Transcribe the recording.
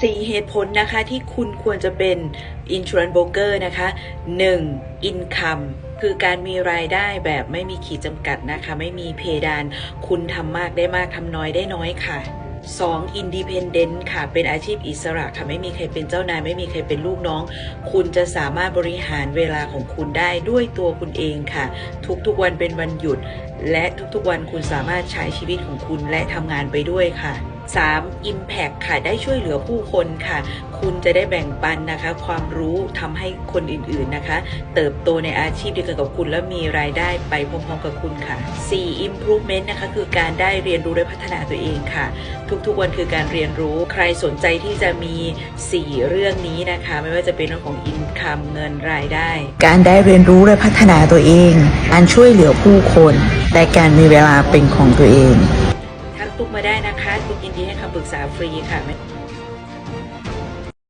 สี่เหตุผลนะคะที่คุณควรจะเป็น insurance broker นะคะ 1. income คือการมีรายได้แบบไม่มีขีดจำกัดนะคะ ไม่มีเพดาน คุณทำมากได้มากทำน้อยได้น้อยค่ะ 2. independent ค่ะ เป็นอาชีพอิสระค่ะ ไม่มีใครเป็นเจ้านาย ไม่มีใครเป็นลูกน้อง คุณจะสามารถบริหารเวลาของคุณได้ด้วยตัวคุณเองค่ะ ทุกๆวันเป็นวันหยุด และทุกๆวันคุณสามารถใช้ชีวิตของคุณและทำงานไปด้วยค่ะ 3. Impact ค่ะได้ช่วยเหลือผู้คนค่ะ คุณจะได้แบ่งปันนะคะ ความรู้ทำให้คนอื่นๆนะคะ เติบโตในอาชีพเดียวกันกับคุณและมีรายได้ไปพร้อมๆกับคุณค่ะ 4. Improvement นะคะคือการได้เรียนรู้และพัฒนาตัวเองค่ะ ทุกๆวันคือการเรียนรู้ใครสนใจที่จะมี 4 เรื่องนี้นะคะ ไม่ว่าจะเป็นเรื่องของ income เงินรายได้ การได้เรียนรู้และพัฒนาตัวเอง การช่วยเหลือผู้คนและการมีเวลาเป็นของตัวเองุกมาได้นะคะตุกยินดีให้คำปรึกษาฟรีค่ะ